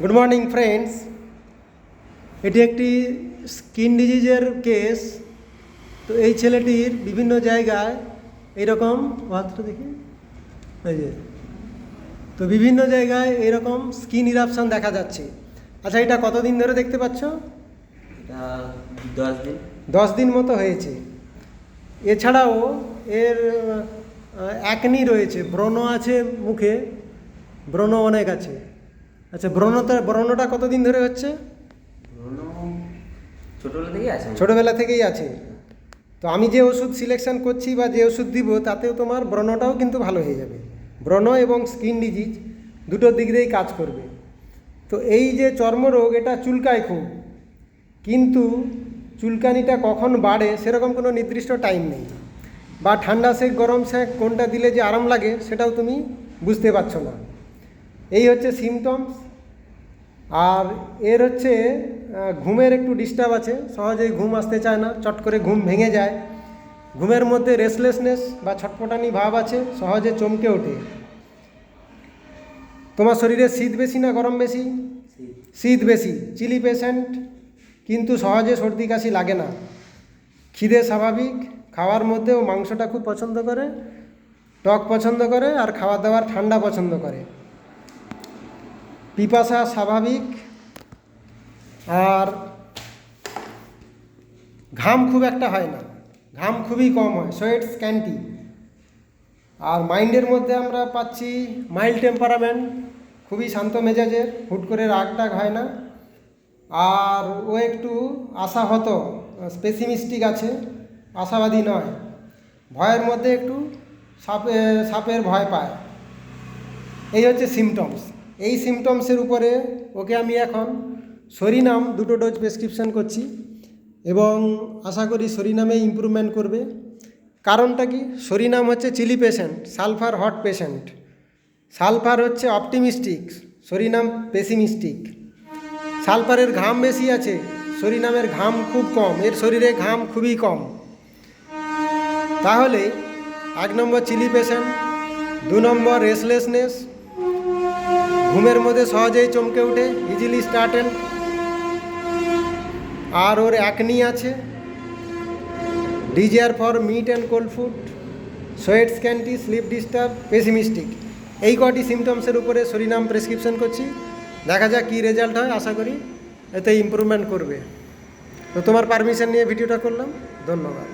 Good morning friends এটি একটি skin ডিজিজের case তো এই ছেলেটির বিভিন্ন জায়গায় এইরকম হাতটা দেখি। এই যে। তো বিভিন্ন জায়গায় এরকম স্কিন ইরাপশন দেখা যাচ্ছে। আচ্ছা এটা কতদিন ধরে দেখতে পাচ্ছ? দশ দিন। দশ দিন মতো হয়েছে। এছাড়াও এর একনি রয়েছে। ব্রণ আছে মুখে। ব্রণ অনেক আছে। আচ্ছা ব্রণটা ব্রণটা কতদিন ধরে হচ্ছে? ছোটোবেলা থেকেই আছে। ছোটোবেলা থেকেই আছে। তো আমি যে ওষুধ সিলেকশন করছি বা যে ওষুধ দিব তাতেও তোমার ব্রণটাও কিন্তু ভালো হয়ে যাবে। ব্রণ এবং স্কিন ডিজিজ দুটোর দিক দিয়েই কাজ করবে। তো এই যে চর্মরোগ এটা চুলকায় খুব। কিন্তু চুলকানিটা কখন বাড়ে সেরকম কোনো নির্দিষ্ট টাইম নেই। বা ঠান্ডা সেক গরম সেক কোনটা দিলে যে আরাম লাগে সেটাও তুমি বুঝতে পারছ না। এই হচ্ছে সিমটমস আর এর হচ্ছে ঘুমের একটু ডিস্টার্ব আছে। সহজেই ঘুম আসতে চায় না, চট করে ঘুম ভেঙে যায়। ঘুমের মধ্যে রেসলেসনেস বা ছটপটানি ভাব আছে, সহজে চমকে ওঠে। তোমার শরীরে শীত বেশি না গরম বেশি? শীত বেশি। চিলি পেশেন্ট কিন্তু সহজে সর্দি কাশি লাগে না। খিদে স্বাভাবিক, খাওয়ার মধ্যেও মাংসটা খুব পছন্দ করে, টক পছন্দ করে, আর খাবার দাবার ঠান্ডা পছন্দ করে। পিপাসা স্বাভাবিক আর ঘাম খুব একটা হয় না। ঘাম খুবই কম হয় সোয়েট স্ক্যান্টি আর মাইন্ডের মধ্যে আমরা পাচ্ছি মাইল্ড টেম্পারামেন্ট খুবই শান্ত মেজাজের, হুট করে রাগ টাগ হয় না। আর ও একটু আশাহত স্পেসিমিস্টিক আছে, আশাবাদী নয়। ভয়ের মধ্যে একটু সাপে, সাপের ভয় পায়। এই হচ্ছে সিমটমস এই সিমটমসের উপরে ওকে আমি এখন সরিনাম দুটো ডোজ প্রেসক্রিপশন করছি এবং আশা করি সরিনামে ইমপ্রুভমেন্ট করবে। কারণটা কি? সরিনাম হচ্ছে chilly patient sulphur hot patient sulphur হচ্ছে অপটিমিস্টিক সরিনাম পেসিমিস্টিক সালফারের ঘাম বেশি আছে, সরিনামের ঘাম খুব কম, এর শরীরে ঘাম খুবই কম। তাহলে এক নম্বর চিলি পেশেন্ট দু নম্বর রেসলেসনেস ঘুমের মধ্যে সহজেই চমকে ওঠে ইজিলি স্টার্টেন আর ওর একনি আছে। Desire for meat and cold food sweat scanty sleep disturb pessimistic এই কটি সিমটমসের উপরে সরিনাম প্রেসক্রিপশন করছি। দেখা যাক কী রেজাল্ট হয়, আশা করি এতে ইমপ্রুভমেন্ট করবে। তো তোমার পারমিশন নিয়ে ভিডিওটা করলাম। ধন্যবাদ।